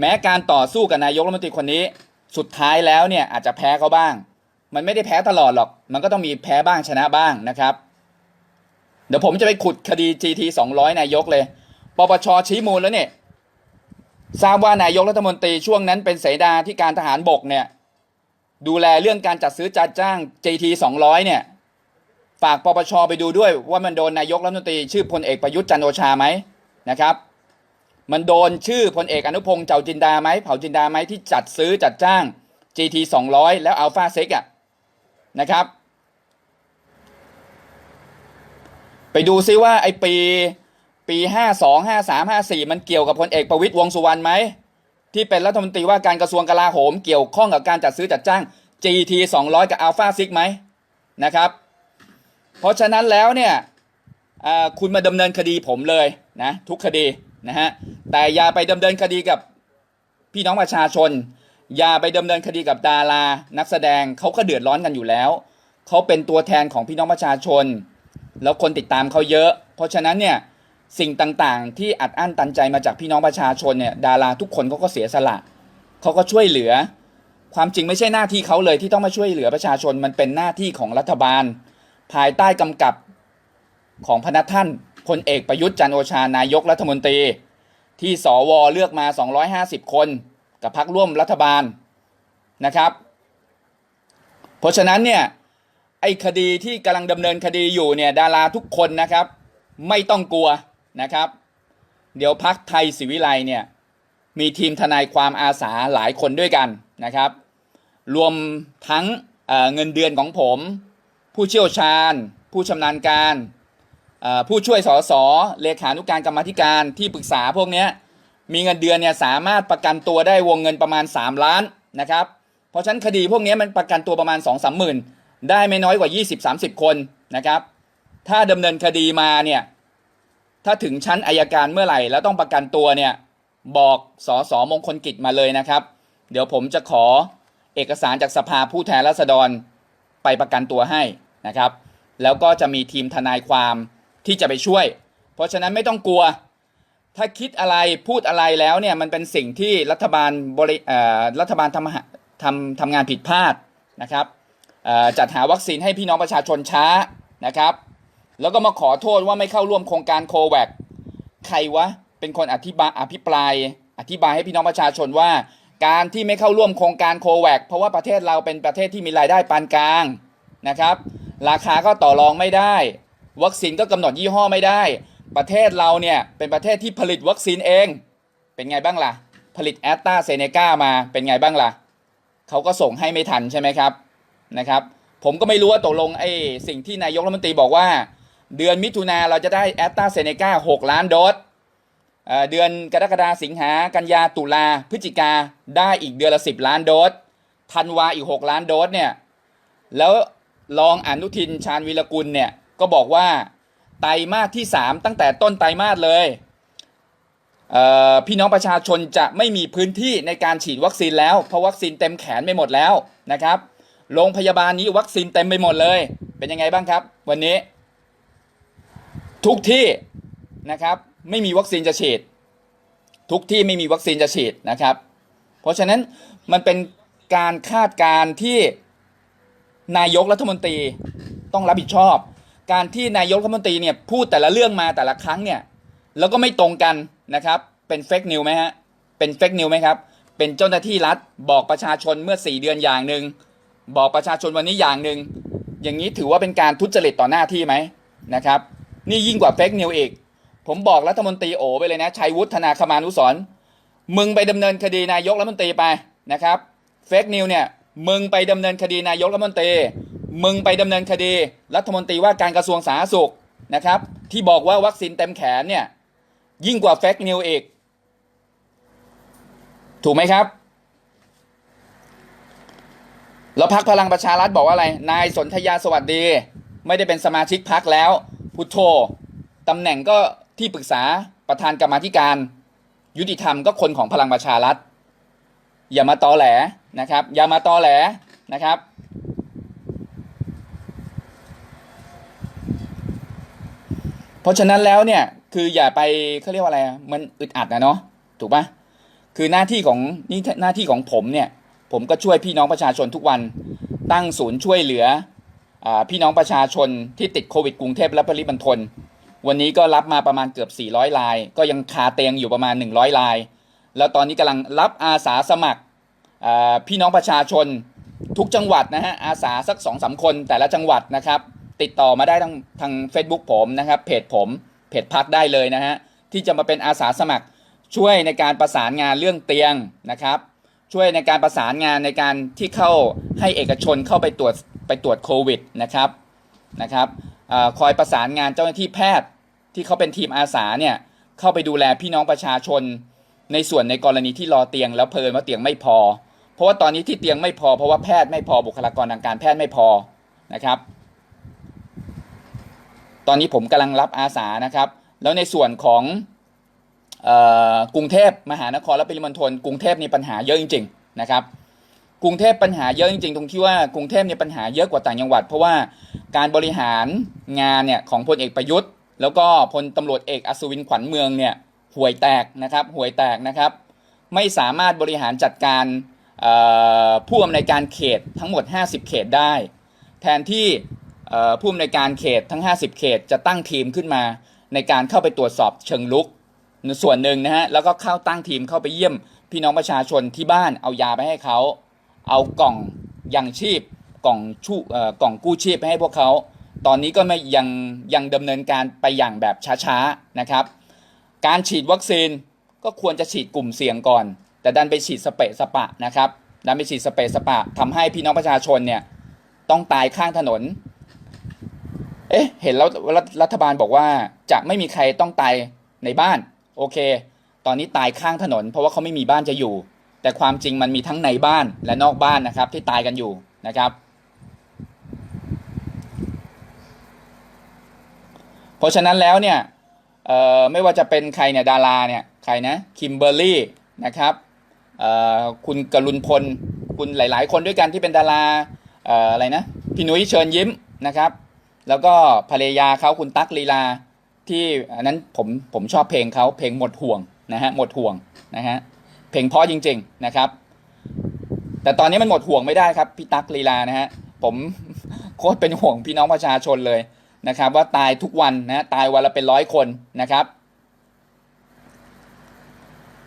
แม้การต่อสู้กับนายกรัฐมนตรีคนนี้ สุดท้ายแล้วเนี่ยอาจจะแพ้เขาบ้าง มันไม่ได้แพ้ตลอดหรอก มันก็ต้องมีแพ้บ้างชนะบ้างนะครับ เดี๋ยวผมจะไปขุดคดี GT 200 นายกเลย ปปชชี้มูลแล้วเนี่ยทราบว่านายกรัฐมนตรีช่วงนั้นเป็นเสนาที่การทหารบกเนี่ยดูแลเรื่องการจัดซื้อจัดจ้าง JT 200 เนี่ยฝากปปชไปดูด้วยว่ามันโดนนายกรัฐมนตรีชื่อพลเอกประยุทธ์จันโอชาไหมนะครับ มันโดนชื่อพลเอกอนุพงษ์เจ้าจินดาไหมเผ่าจินดาไหมที่จัดซื้อจัดจ้าง GT 200 แล้วอัลฟาเซ็กอะนะครับ ไปดูซิว่าไอปีปี 52 53 54 มันเกี่ยวกับพลเอกประวิตยวงสุวรรณไหม ที่เป็นรัฐมนตรีว่าการกระทรวงกลาโหม เกี่ยวข้องกับการจัดซื้อจัดจ้าง GT 200 กับ Alpha 6ไหมนะครับ เพราะฉะนั้นแล้วเนี่ยอ่าคุณมาดำเนินคดีผมเลยนะทุกคดี นะฮะแต่อย่าไปดำเนินคดีกับพี่น้องประชาชน อย่าไปดำเนินคดีกับดารานักแสดงเขาก็เดือดร้อนกันอยู่แล้วเขาเป็นตัวแทนของพี่น้องประชาชน แล้วคนติดตามเขาเยอะ เพราะฉะนั้นเนี่ยสิ่งต่างๆ ที่อัดอั้นตันใจมาจากพี่น้องประชาชนเนี่ยดาราทุกคนเขาก็เสียสละเขาก็ช่วยเหลือ ความจริงไม่ใช่หน้าที่เขาเลยที่ต้องมาช่วยเหลือประชาชนมันเป็นหน้าที่ของรัฐบาล ภายใต้กำกับของพนักท่าน พลเอกประยุทธ์จันโอชานายกรัฐมนตรี ที่สวเลือกมา 250 คน กับพักร่วมรัฐบาลนะครับ เพราะฉะนั้นเนี่ยไอ้คดีที่กำลังดำเนินคดีอยู่เนี่ยดาราทุกคนนะครับ ไม่ต้องกลัวนะครับ เดี๋ยวพักไทยศิวิไลเนี่ยมีทีมทนายความอาสาหลายคนด้วยกันนะครับ รวมทั้งเเงินเดือนของผม ผู้เชี่ยวชาญ ผู้ชำนาญการ ผู้ช่วยสสเลขานุการกรรมธิการที่ปรึกษาพวกนี้มีเงินเดือนเนี่ยสามารถประกันตัวได้วงเงินประมาณ 3 ล้านนะครับ เพราะฉะนั้นคดีพวกนี้มันประกันตัวประมาณ 2 3มหมื่นได้ไม่น้อยกว่า 20-30 คนนะครับ ถ้าดำเนินคดีมาเนี่ยถ้าถึงชั้นอายการเมื่อไหร่แล้วต้องประกันตัวเนี่ยบอกสสมงคลกิจมาเลยนะครับ เดี๋ยวผมจะขอเอกสารจากสภาผู้แทนราษฎรไปประกันตัวให้นะครับ แล้วก็จะมีทีมทนายความ ที่จะไปช่วย เพราะฉะนั้นไม่ต้องกลัว ถ้าคิดอะไรพูดอะไรแล้วเนี่ยมันเป็นสิ่งที่รัฐบาลบริรัฐบาลทำทำทำงานผิดพลาดนะครับจัดหาวัคซีนให้พี่น้องประชาชนช้านะครับ แล้วก็มาขอโทษว่าไม่เข้าร่วมโครงการโควัคใครวะเป็นคนอธิบายอภิปราย อธิบายให้พี่น้องประชาชนว่า การที่ไม่เข้าร่วมโครงการโควัคเพราะว่าประเทศเราเป็นประเทศที่มีรายได้ปานกลางนะครับ ราคาก็ต่อรองไม่ได้ วัคซีนก็กำหนดยี่ห้อไม่ได้ ประเทศเราเนี่ยเป็นประเทศที่ผลิตวัคซีนเอง เป็นไงบ้างล่ะ ผลิตแอสตราเซเนกามาเป็นไงบ้างล่ะเขาก็ส่งให้ไม่ทันใช่ไหมครับนะครับ ผมก็ไม่รู้ว่าตกลงไอ้สิ่งที่นายกรัฐมนตรีบอกว่า เดือนมิถุนาเราจะได้แอสตราเซเนกา6ล้านโดสเอ่อเดือนกรกฎาสิงหากันยาตุลาพฤศจิกาได้อีกเดือนละ 10 ล้านโดสธันวาอีก 6 ล้านโดสเนี่ยแล้วรองอนุทินชาญวีรกุลเนี่ย ก็บอกว่าไตรมาสที่ 3 ตั้งแต่ต้นไตรมาสเลยเพี่น้องประชาชนจะไม่มีพื้นที่ในการฉีดวัคซีนแล้ว เพราะวัคซีนเต็มแขนไปหมดแล้วนะครับโรงพยาบาลนี้วัคซีนเต็มไปหมดเลย เป็นยังไงบ้างครับ วันนี้ ทุกที่นะครับไม่มีวัคซีนจะฉีด ทุกที่ไม่มีวัคซีนจะฉีดนะครับ เพราะฉะนั้นมันเป็นการคาดการณ์ที่นายกรัฐมนตรีต้องรับผิดชอบ การที่นายกรัฐมนตรีเนี่ยพูดแต่ละเรื่องมาแต่ละครั้งเนี่ยแล้วก็ไม่ตรงกันนะครับเป็นเฟกนิวไหมฮะเป็นเฟกนิวไหมครับเป็นเจ้าหน้าที่รัฐบอกประชาชนเมื่อ 4 เดือนอย่างหนึ่งบอกประชาชนวันนี้อย่างหนึ่งอย่างนี้ถือว่าเป็นการทุจริตต่อหน้าที่ไหมนะครับนี่ยิ่งกว่าเฟกนิวอีก ผมบอกรัฐมนตรีโอไปเลยนะชัยวุฒนาคมานุสรณ์มึงไปดำเนินคดีนายกรัฐมนตรีไปนะครับเฟกนิวเนี่ยมึงไปดำเนินคดีนายกรัฐมนตรี มึงไปดำเนินคดีรัฐมนตรีว่าการกระทรวงสาธารณสุขนะครับ ที่บอกว่าวัคซีนเต็มแขนเนี่ย ยิ่งกว่าเฟกนิวอีก ถูกไหมครับ แล้วพักพลังประชารัฐบอกว่าอะไร นายสนธยาสวัสดี ไม่ได้เป็นสมาชิกพักแล้ว พุทโธตำแหน่งก็ที่ปรึกษาประธานกรรมธิการ ยุติธรรมก็คนของพลังประชารัฐ อย่ามาตอแหลนะครับ อย่ามาตอแหลนะครับ เพราะฉะนั้นแล้วเนี่ยคืออย่าไปเขาเรียกว่าอะไรมันอึดอัดนะเนาะถูกปะคือหน้าที่ของนี่หน้าที่ของผมเนี่ยผมก็ช่วยพี่น้องประชาชนทุกวันตั้งศูนย์ช่วยเหลืออพี่น้องประชาชนที่ติดโควิดกรุงเทพและปริมณฑลวันนี้ก็รับมาประมาณเกือบ 400ราย ก็ยังคาเตียงอยู่ประมาณ 100ราย แล้วตอนนี้กำลังรับอาสาสมัครพี่น้องประชาชนทุกจังหวัดนะฮะอาสาสัก2อสคนแต่ละจังหวัดนะครับ ติดต่อมาได้ทางทาง Facebook ผมนะครับ เพจผมเพจพักได้เลยนะฮะที่จะมาเป็นอาสาสมัครช่วยในการประสานงานเรื่องเตียงนะครับ ช่วยในการประสานงานในการที่เข้าให้เอกชนเข้าไปตรวจไปตรวจโควิดนะครับนะครับอคอยประสานงานเจ้าหน้าที่แพทย์ที่เขาเป็นทีมอาสาเนี่ยเข้าไปดูแลพี่น้องประชาชน ในส่วนในกรณีที่รอเตียงแล้วเพลินว่าเตียงไม่พอ เพราะว่าตอนนี้ที่เตียงไม่พอเพราะว่าแพทย์ไม่พอบุคลากรทางการแพทย์ไม่พอนะครับ ตอนนี้ผมกำลังรับอาสานะครับ แล้วในส่วนของออกรุงเทพมหานครและปริมณฑลกรุงเทพมีปัญหาเยอะจริง ๆนะครับ กรุงเทพปัญหาเยอะจริงๆ ตรงที่ว่ากรุงเทพเนี่ยปัญหาเยอะกว่าต่างจังหวัด เพราะว่าการบริหารงานเนี่ยของพลเอกประยุทธ์ แล้วก็พลตำรวจเอกอัศวินขวัญเมืองเนี่ยห่วยแตกนะครับห่วยแตกนะครับ ไม่สามารถบริหารจัดการเอ่อผู้อำนวยการเขตทั้งหมด 50 เขตได้ แทนที่ ผู้อำนวยการเขตทั้ง 50 เขตจะตั้งทีมขึ้นมา ในการเข้าไปตรวจสอบเชิงลุก ส่วนหนึ่งนะฮะแล้วก็เข้าตั้งทีมเข้าไปเยี่ยม พี่น้องประชาชนที่บ้านเอายาไปให้เขาเอากล่องยังชีพกล่องชู่กล่องกู้ชีพไปให้พวกเขาตอนนี้ก็ไม่ยังยังดำเนินการไปอย่างแบบช้าๆนะครับ การฉีดวัคซีนก็ควรจะฉีดกลุ่มเสี่ยงก่อน แต่ดันไปฉีดสเปะสปะนะครับดันไปฉีดสเปะสปะทำให้พี่น้องประชาชนเนี่ยต้องตายข้างถนน เอ๊ะ เห็นแล้วรัฐบาลบอกว่าจะไม่มีใครต้องตายในบ้าน โอเค ตอนนี้ตายข้างถนน เพราะว่าเขาไม่มีบ้านจะอยู่ แต่ความจริงมันมีทั้งในบ้านและนอกบ้านนะครับ ที่ตายกันอยู่นะครับ เพราะฉะนั้นแล้วเนี่ยไม่ว่าจะเป็นใครเนี่ยดาราเนี่ยใครนะคิมเบอร์รี่นะครับคุณกรุณพล คุณหลาย ๆ คนด้วยกันที่เป็นดาราอออะไรนะพี่นุ้ยเชิญยิ้มนะครับ แล้วก็ภรรยาเขาคุณตั๊กลีลา ที่อันนั้นผมผมชอบเพลงเขาเพลงหมดห่วงนะฮะหมดห่วงนะฮะเพลงเพราะจริง ๆนะครับ แต่ตอนนี้มันหมดห่วงไม่ได้ครับพี่ตั๊กลีลานะฮะผมโคตรเป็นห่วงพี่น้องประชาชนเลยนะครับ ว่าตายทุกวันนะตายวันละเป็นร้อยคนนะครับ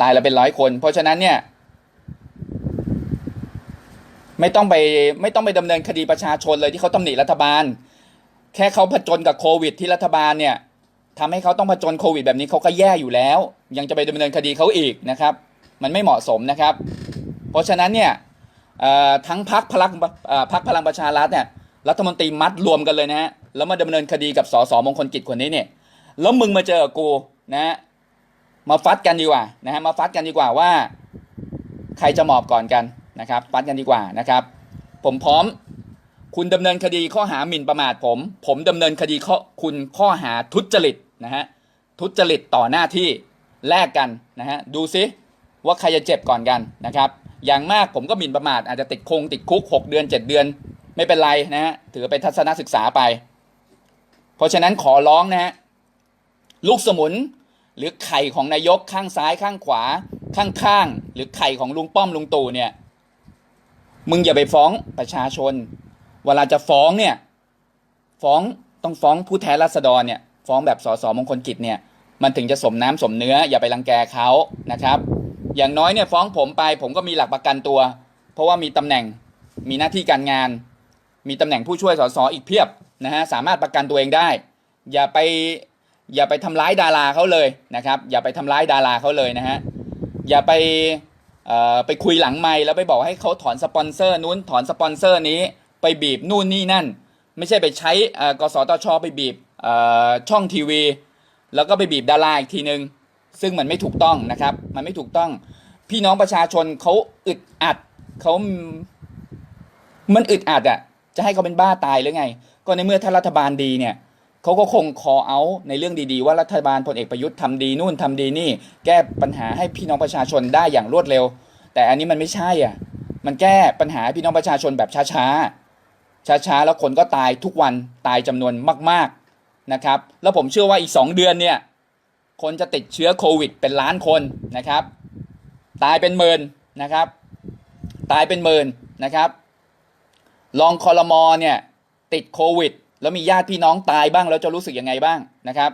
ตายละเป็นร้อยคน เพราะฉะนั้นเนี่ยไม่ต้องไปไม่ต้องไปดำเนินคดีประชาชนเลยที่เขาตำหนิรัฐบาล แค่เขาผจญกับโควิด ที่รัฐบาลเนี่ยทำให้เขาต้องผจญโควิดแบบนี้เขาก็แย่อยู่แล้ว ยังจะไปดำเนินคดีเขาอีกนะครับ มันไม่เหมาะสมนะครับ เพราะฉะนั้นเนี่ยทั้งพักพลังพักพลังประชารัฐเนี่ยรัฐมนตรีมัดรวมกันเลยนะฮะแล้วมาดำเนินคดีกับสสมงคลกิจคนนี้เนี่ยแล้วมึงมาเจอกูนะฮะมาฟัดกันดีกว่านะฮะมาฟัดกันดีกว่าว่า ใครจะหมอบก่อนกันนะครับ ฟัดกันดีกว่านะครับ ผมพร้อม คุณดำเนินคดีข้อหาหมิ่นประมาทผม ผมดำเนินคดีข้อคุณข้อหาทุจริตนะฮะทุจริตต่อหน้าที่แลกกันนะฮะดูซิว่าใครจะเจ็บก่อนกันนะครับ อย่างมากผมก็หมิ่นประมาทอาจจะติดคงติดคุก 6 เดือน 7 เดือน ไม่เป็นไรนะฮะถือเป็นทัศนศึกษาไป เพราะฉะนั้นขอร้องนะฮะลูกสมุนหรือไข่ของนายกข้างซ้ายข้างขวา ข้างๆหรือไข่ของลุงป้อมลุงตู่เนี่ย มึงอย่าไปฟ้องประชาชน เวลาจะฟ้องเนี่ยฟ้องต้องฟ้องผู้แทนราษฎรเนี่ยฟ้องแบบสสมงคลกิจเนี่ยมันถึงจะสมน้ำสมเนื้ออย่าไปรังแกเขานะครับ อย่างน้อยเนี่ยฟ้องผมไปผมก็มีหลักประกันตัว เพราะว่ามีตำแหน่งมีหน้าที่การงาน มีตำแหน่งผู้ช่วยสสอีกเพียบนะฮะสามารถประกันตัวเองได้ อย่าไปอย่าไปทำร้ายดาราเขาเลยนะครับ อย่าไปทำร้ายดาราเขาเลยนะฮะอย่าไปไปคุยหลังไมค์แล้วไปบอกให้เขาถอนสปอนเซอร์นู้นถอนสปอนเซอร์นี้ ไปบีบนู่นนี่นั่น ไม่ใช่ไปใช้กสทชไปบีบช่องทีวี แล้วก็ไปบีบดาราอีกทีนึง ซึ่งมันไม่ถูกต้องนะครับ มันไม่ถูกต้อง พี่น้องประชาชนเขาอึดอัดเขามันอึดอัดอะจะให้เขาเป็นบ้าตายหรือไง ก็ในเมื่อถ้ารัฐบาลดีเนี่ยเขาก็คงคอเอาในเรื่องดีๆ ว่ารัฐบาลพลเอกประยุทธ์ทำดีนู่นทำดีนี่ แก้ปัญหาให้พี่น้องประชาชนได้อย่างรวดเร็ว แต่อันนี้มันไม่ใช่อะ มันแก้ปัญหาพี่น้องประชาชนแบบช้าๆ ช้าๆ แล้วคนก็ตายทุกวันตายจำนวนมากๆนะครับ แล้วผมเชื่อว่าอีก 2 เดือนเนี่ยคนจะติดเชื้อโควิดเป็นล้านคนนะครับ ตายเป็นหมื่นนะครับ ตายเป็นหมื่นนะครับลองคอรมอเนี่ยติดโควิดแล้วมีญาติพี่น้องตายบ้างแล้วจะรู้สึกยังไงบ้างนะครับ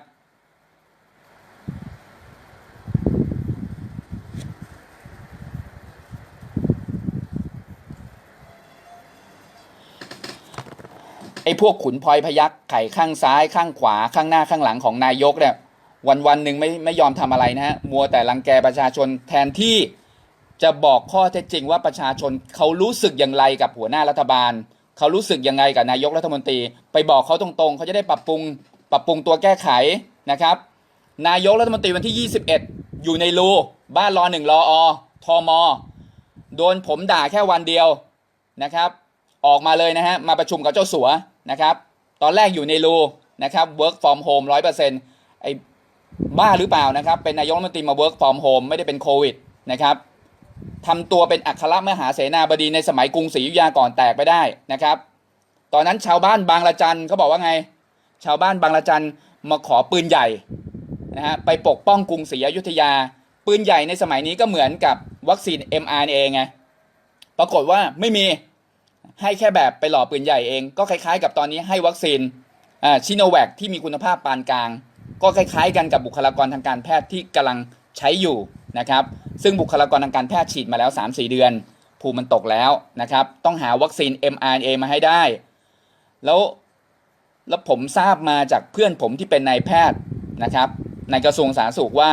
อ้พวกขุนพลอยพยักไข่ข้างซ้ายข้างขวาข้างหน้าข้างหลังของนายกเนี่ยวันวันหนึ่งไม่ไม่ยอมทำอะไรนะฮะมัวแต่รังแกประชาชนแทนที่จะบอกข้อเท็จจริงว่าประชาชนเขารู้สึกอย่างไรกับหัวหน้ารัฐบาล เขารู้สึกยังไงกับนายกรัฐมนตรี ไปบอกเขาตรงๆ เขาจะได้ปรับปรุงปรับปรุงตัวแก้ไขนะครับ นายกรัฐมนตรีวันที่ 21 อยู่ในรูบ้านรอหนึ่งรออทอมอโดนผมด่าแค่วันเดียวนะครับ ออกมาเลยนะฮะมาประชุมกับเจ้าสัวนะครับ ตอนแรกอยู่ในรูนะครับ work from home ร้อยเปอร์เซ็นต์ไอ้บ้าหรือเปล่านะครับ เป็นนายกรัฐมนตรีมา work from home ไม่ได้เป็นโควิดนะครับทำตัวเป็นอัครมหาเสนาบดีในสมัยกรุงศรีอยุธยาก่อนแตกไปได้นะครับ ตอนนั้นชาวบ้านบางละจันเขาบอกว่าไง ชาวบ้านบางละจันมาขอปืนใหญ่นะฮะไปปกป้องกรุงศรีอยุธยา ปืนใหญ่ในสมัยนี้ก็เหมือนกับวัคซีน mRNA ไงปรากฏว่าไม่มี ให้แค่แบบไปหล่อปืนใหญ่เองก็คล้ายๆ กับตอนนี้ให้วัคซีนชิโนแวคที่มีคุณภาพปานกลาง ก็คล้ายๆ กันกับบุคลากรทางการแพทย์ที่กำลังใช้อยู่นะครับ ซึ่งบุคลากรทางการแพทย์ฉีดมาแล้ว 3-4 เดือน ภูมิมันตกแล้วนะครับ ต้องหาวัคซีน mRNA มาให้ได้ แล้วแล้วผมทราบมาจากเพื่อนผมที่เป็นนายแพทย์นะครับในกระทรวงสาธารณสุขว่า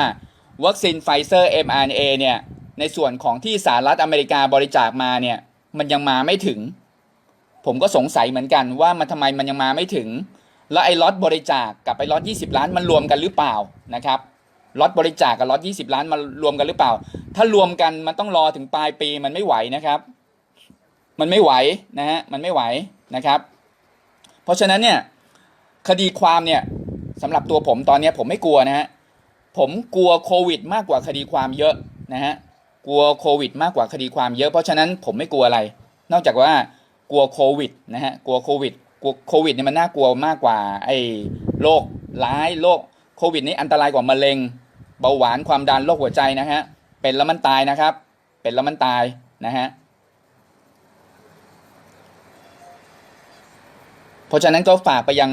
วัคซีนไฟเซอร์ mRNA เนี่ยในส่วนของที่สหรัฐอเมริกาบริจาคมาเนี่ยมันยังมาไม่ถึง ผมก็สงสัยเหมือนกันว่ามันทำไมมันยังมาไม่ถึง แล้วไอ้ล็อตบริจาคกับไอ้ล็อต20 ล้านมันรวมกันหรือเปล่านะครับล็อตบริจาคกับล็อต20 ล้านมันรวมกันหรือเปล่า ถ้ารวมกันมันต้องรอถึงปลายปีมันไม่ไหวนะครับ มันไม่ไหวนะฮะมันไม่ไหวนะครับ เพราะฉะนั้นเนี่ยคดีความเนี่ยสำหรับตัวผมตอนนี้ผมไม่กลัวนะฮะผมกลัวโควิด มากกว่าคดีความเยอะนะฮะกลัวโควิด มากกว่าคดีความเยอะเพราะฉะนั้นผมไม่กลัวอะไร นอกจากว่า กลัวโควิดนะฮะกลัวโควิดกลัวโควิดเนี่ยมันน่ากลัวมากกว่าไอ้โรคร้ายโรคโควิดนี่อันตรายกว่ามะเร็ง เบาหวานความดันโรคหัวใจนะฮะเป็นแล้วมันตายนะครับ เป็นแล้วมันตายนะฮะเพราะฉะนั้นก็ฝากไปยัง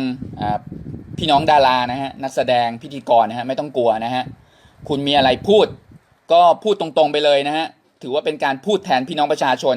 พี่น้องดารานะฮะนักแสดงพิธีกรนะฮะไม่ต้องกลัวนะฮะคุณมีอะไรพูดก็พูดตรงๆไปเลยนะฮะถือว่าเป็นการพูดแทนพี่น้องประชาชน